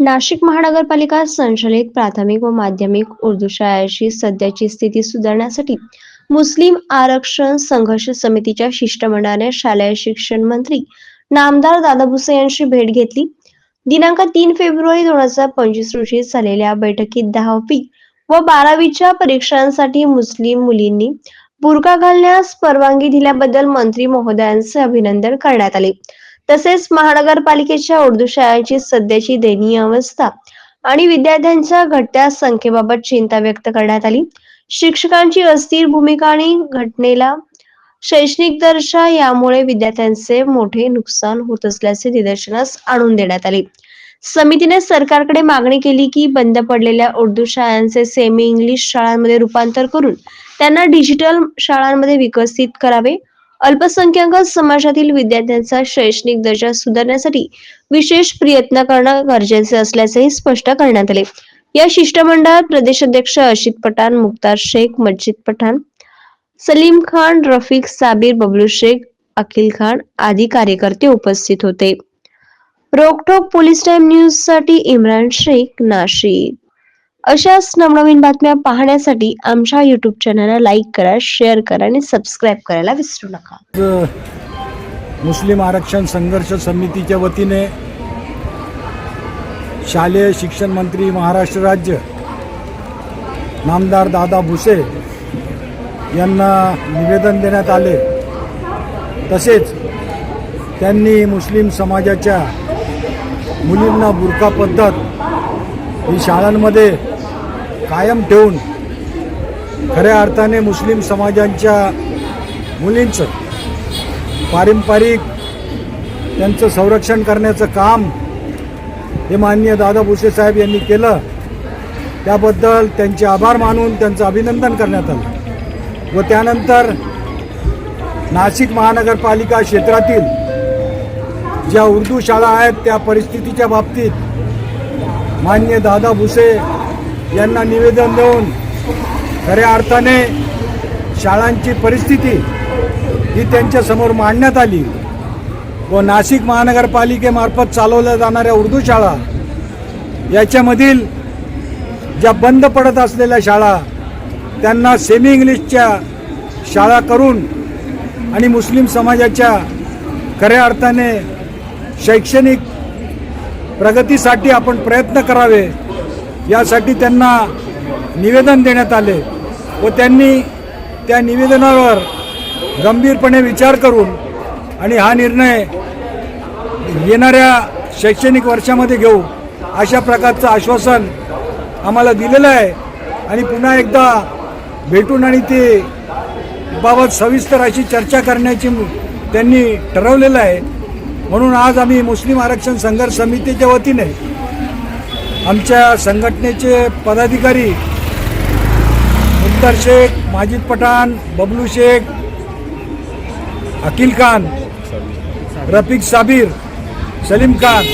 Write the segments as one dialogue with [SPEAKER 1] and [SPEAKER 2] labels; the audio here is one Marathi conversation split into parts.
[SPEAKER 1] नाशिक महानगरपालिका संचलित प्राथमिक व माध्यमिक उर्दू शाळेची सध्याची स्थिती सुधारण्यासाठी मुस्लिम आरक्षण संघर्ष समितीच्या शिष्टमंडळाने शालेय शिक्षण मंत्री नामदार दादा भुसे यांची भेट घेतली. दिनांक तीन फेब्रुवारी दोन हजार पंचवीस रोजी झालेल्या बैठकीत दहावी व बारावीच्या परीक्षांसाठी मुस्लिम मुलींनी बुरका घालण्यास परवानगी दिल्याबद्दल मंत्री महोदयांचे अभिनंदन करण्यात आले. तसेच महानगरपालिकेच्या उर्दू शाळेची सध्याची दयनीय अवस्था आणि विद्यार्थ्यांच्या घटत्या संख्येबाबत चिंता व्यक्त करण्यात आली. शिक्षकांची अस्थिर भूमिका आणि घटनेला शैक्षणिक दर्शा यामुळे विद्यार्थ्यांचे मोठे नुकसान होत असल्याचे निदर्शनास आणून देण्यात आले. समितीने सरकारकडे मागणी केली की बंद पडलेल्या उर्दू शाळांचे सेमी इंग्लिश शाळांमध्ये रूपांतर करून त्यांना डिजिटल शाळांमध्ये विकसित करावे. अल्पसंख्याक समाजातील विद्यार्थ्यांचा शैक्षणिक दर्जा सुधारण्यासाठी विशेष प्रयत्न करणं गरजेचे असल्याचेही स्पष्ट करण्यात आले. या शिष्टमंडळात प्रदेशाध्यक्ष अशित पठाण मुक्तार शेख मज्जिद पठाण सलीम खान रफिक साबीर बबलू शेख अखिल खान आदी कार्यकर्ते उपस्थित होते. रोकठोक पोलीस टाइम न्यूजसाठी इम्रान शेख नाशिक. अशाच नवनवीन बातम्या पाहण्यासाठी आमच्या युट्यूब चॅनलला लाईक करा शेअर करा आणि सबस्क्राईब करायला विसरू नका.
[SPEAKER 2] मुस्लिम आरक्षण संघर्ष समितीच्या वतीने शालेय शिक्षण मंत्री महाराष्ट्र राज्य नामदार दादा भुसे यांना निवेदन देण्यात आले. तसेच त्यांनी मुस्लिम समाजाच्या मुलींना बुरका पद्धत ही शाळांमध्ये कायम ठेवून खऱ्या अर्थाने मुस्लिम समाजांच्या मुलींचं पारंपरिक त्यांचं संरक्षण करण्याचं काम हे माननीय दादा भुसे साहेब यांनी केलं. त्याबद्दल त्यांचे आभार मानून त्यांचं अभिनंदन करण्यात आलं. व त्यानंतर नाशिक महानगरपालिका क्षेत्रातील ज्या उर्दू शाळा आहेत त्या परिस्थितीच्या बाबतीत मान्य दादा भुसे यांना निवेदन देऊन खऱ्या अर्थाने शाळांची परिस्थिती ही त्यांच्यासमोर मांडण्यात आली. व नाशिक महानगरपालिकेमार्फत चालवल्या जाणाऱ्या उर्दू शाळा याच्यामधील ज्या बंद पडत असलेल्या शाळा त्यांना सेमी इंग्लिशच्या शाळा करून आणि मुस्लिम समाजाच्या खऱ्या अर्थाने शैक्षणिक प्रगतीसाठी आपण प्रयत्न करावे. यासाठी त्यांना निवेदन देण्यात आले व त्यांनी त्या निवेदनावर गंभीरपणे विचार करून आणि हा निर्णय येणाऱ्या शैक्षणिक वर्षामध्ये घेऊ अशा प्रकारचं आश्वासन आम्हाला दिलेलं आहे. आणि पुन्हा एकदा भेटून आणि ते बाबत सविस्तर अशी चर्चा करण्याची त्यांनी ठरवलेलं आहे. म्हणून आज आम्ही मुस्लिम आरक्षण संघर्ष समितीच्या वतीने आमच्या संघटनेचे पदाधिकारी मुख्तार शेख माजिद पठाण बबलू शेख अकिल खान रफिक साबीर सलीम खान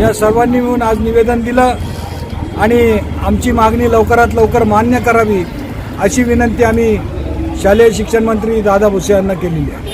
[SPEAKER 2] या सर्वांनी मिळून आज निवेदन दिलं आणि आमची मागणी लवकरात लवकर मान्य करावी अशी विनंती आम्ही शालेय शिक्षण मंत्री दादा भुसे यांना केलेली आहे.